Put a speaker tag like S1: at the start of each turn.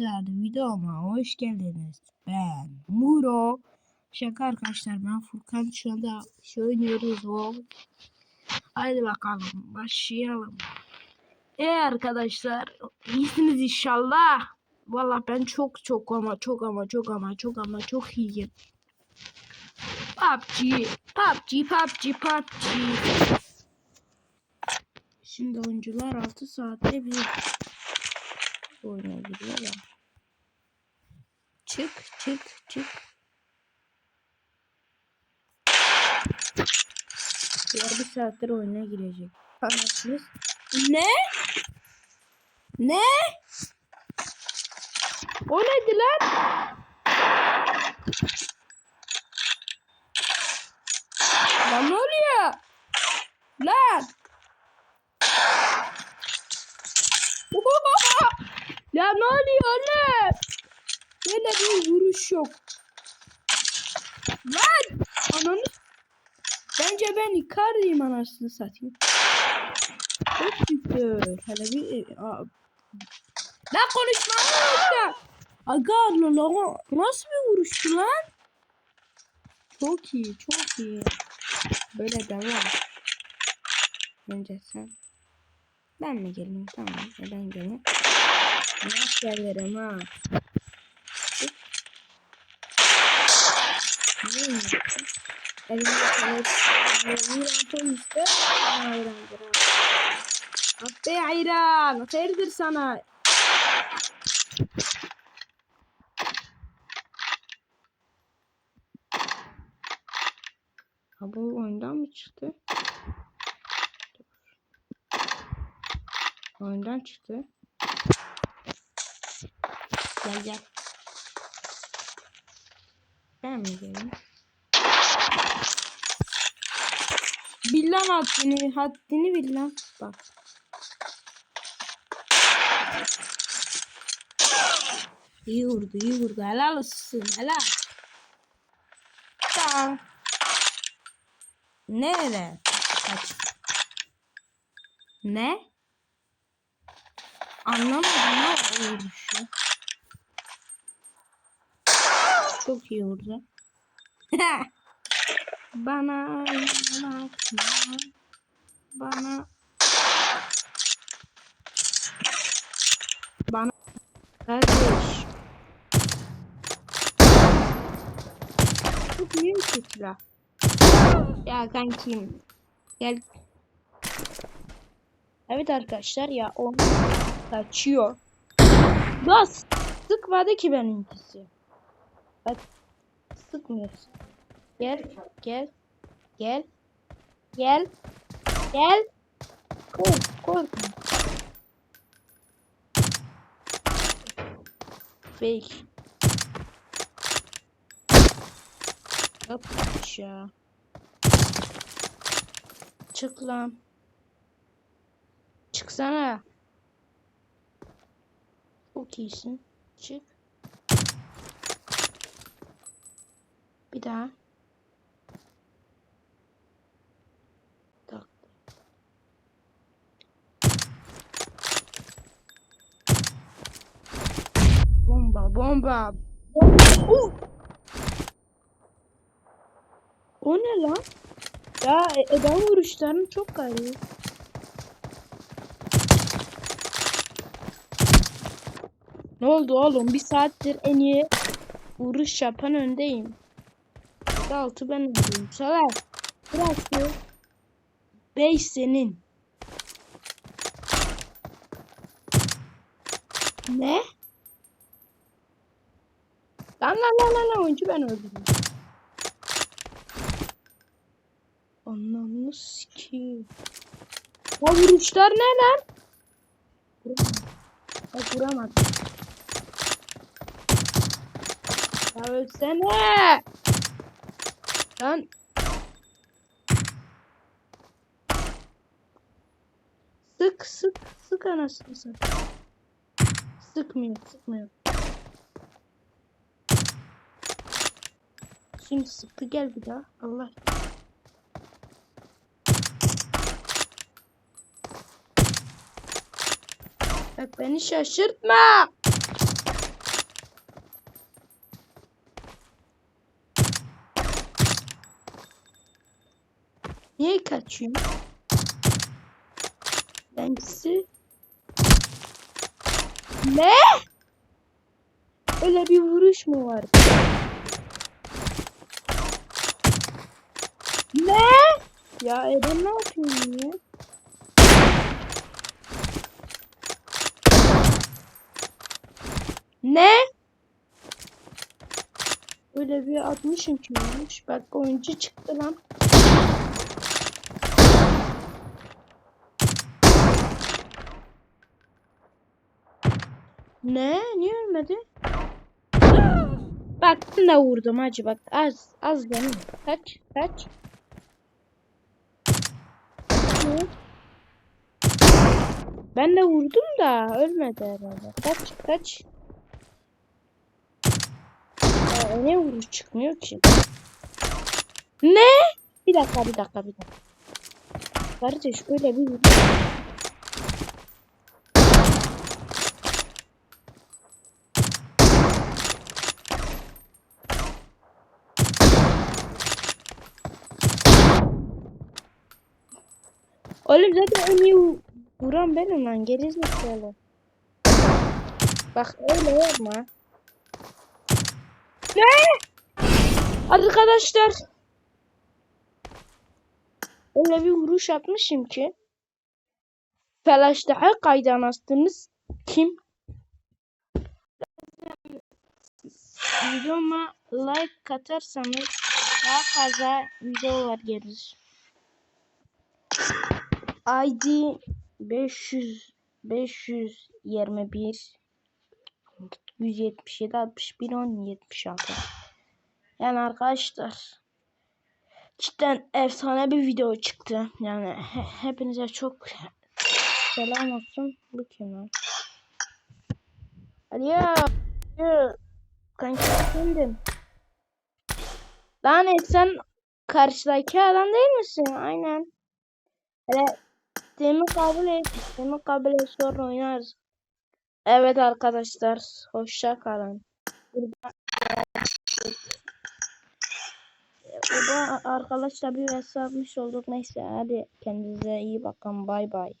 S1: Arkadaşlar videoma hoş geldiniz. Ben Muro. Şaka arkadaşlar ben Furkan şu anda şey oynuyoruz o. Haydi bakalım başlayalım. E arkadaşlar iyisiniz inşallah. Valla ben çok çok ama çok ama çok ama çok ama çok iyiyim. PUBG, PUBG, PUBG, PUBG. Şimdi oyuncular 6 saatte bir oyuna giriyorlar. Çık, çık. Ya bir saattir oyuna girecek. Anasınız. Ne? Ne? O neydi lan? Lan ne oluyor? Lan! ya ne oluyor oğlum? Böyle bir vuruş yok. Lan! Ananı... Bence ben Icardi'yim anasını satayım. Çok şükür. Hele bir... Aa, Lan konuşmamı unuttum. Aga Allah nasıl bir vuruştu lan? Çok iyi, çok iyi. Böyle devam. Önce sen. Ben mi geleyim? Tamam. e Ben geleyim. Nasıl gelirim ha? Yaptın? Elimde kalıp ayran koymuştu. Ayrandır ha. Abi. Hayırdır sana? Ha bu oyundan mı çıktı? Oyundan çıktı. Gel gel. Ben mi geleyim? Billah haddini, haddini billah. Bak. İyi vurdu, iyi vurdu. Helal olsun, helal. Tamam. Nereye? Kaç. Ne? Anlamadım ne vuruşu. Çok iyi vurdu. Bana bakma. Bana Bana Kardeş Çok iyi bir silah Ya kankim Gel. Evet arkadaşlar ya onu kaçıyor. Bas Sıkmadı ki benimkisi. Bak Sıkmıyorsun Gel, gel, gel, gel, gel. Kork, korkma. Fake. Yapmış ya. Çık lan. Çıksana. Çok iyisin. Çık. Bir daha. Bomba! O ne lan? Ya e- Eden vuruşlarını çok garip. Ne oldu oğlum? Bir saattir en iyi vuruş yapan öndeyim. Altı ben öndeyim. Salak. Burası. Bey senin. Ne? Lan lan lan lan oyuncu ben öldürdüm. Anlamlı sikiyim. O vuruşlar ne lan? Bak vuramadım. Ya ölsene. Lan Sık sık sık anasını sık. Sıkmıyor sıkmıyor. Kim sıktı gel bir daha. Allah. Bak beni şaşırtma. Niye kaçıyor? Bengisi. Ne? Öyle bir vuruş mu var? Ne? Ya Eren ne yapıyorsun ya? Ne? Öyle bir atmışım ki olmuş. Bak oyuncu çıktı lan. Ne? Niye ölmedi? Bak de vurdum hacı bak az az benim. Kaç kaç. Ne? Ben de vurdum da ölmedi herhalde. Kaç kaç. Aa, ne vuruş çıkmıyor ki? Ne? Bir dakika bir dakika bir dakika. Kardeş öyle bir vuruş. Oğlum zaten en iyi vu- vuran benim lan gerizekalı. Bak öyle yapma. Ne? Arkadaşlar. Öyle bir vuruş yapmışım ki. Flash'ta kaydan astınız. Kim? Videoma like katarsanız daha fazla videolar gelir. ID 500 521 177 61 10 76 Yani arkadaşlar cidden efsane bir video çıktı. Yani he- hepinize çok selam olsun. Bu kim lan? Alo. Kanka efendim. Lan sen karşıdaki adam değil misin? Aynen. Hele Sistemi kabul et. Sistemi kabul et sonra oynarız. Evet arkadaşlar. Hoşça kalın. Burada, burada arkadaşlar bir hesapmış olduk. Neyse hadi kendinize iyi bakın. Bay bay.